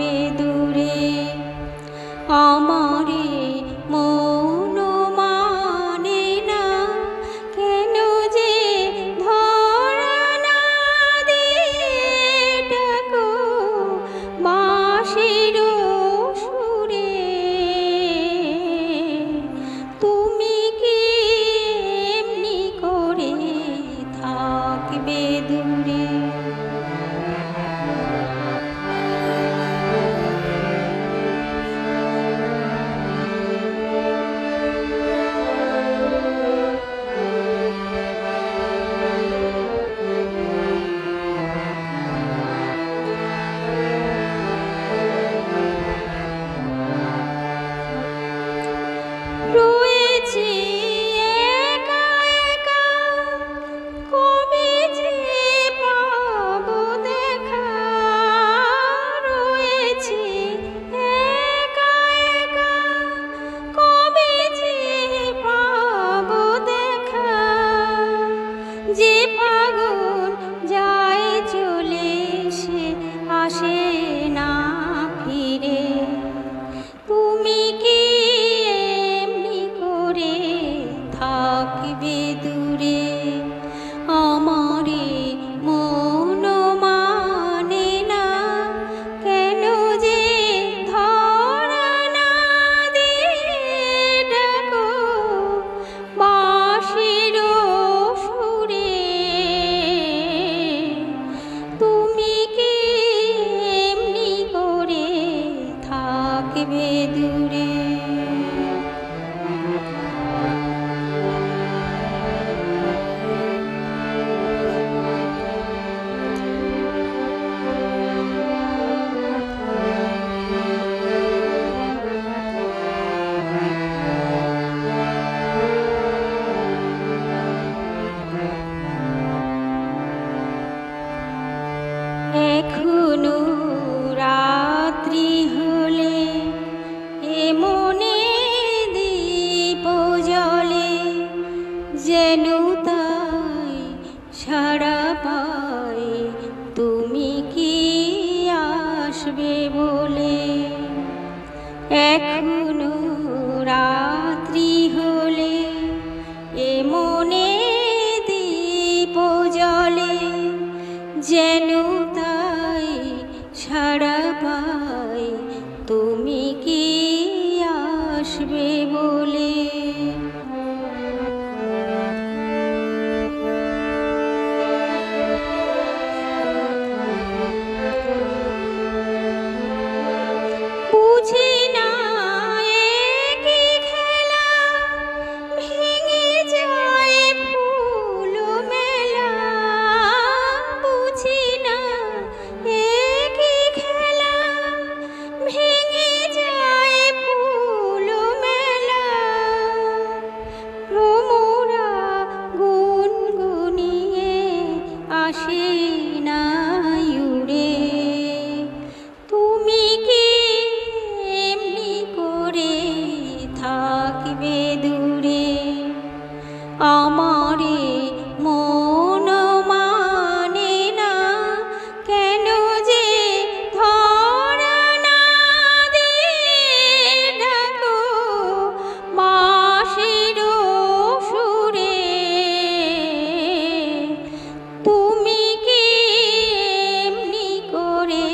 থাকবে দূরে আমার sih? আসবে বলে এখনও রাত্রি হলে এ মনে দীপ জলে যেন তাই সারা পাই তুমি আমারে মন মানে না, কেন যে ধরা না ডাকো বাঁশির সুরে। তুমি কি এমনি করে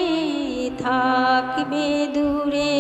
থাকবে দূরে?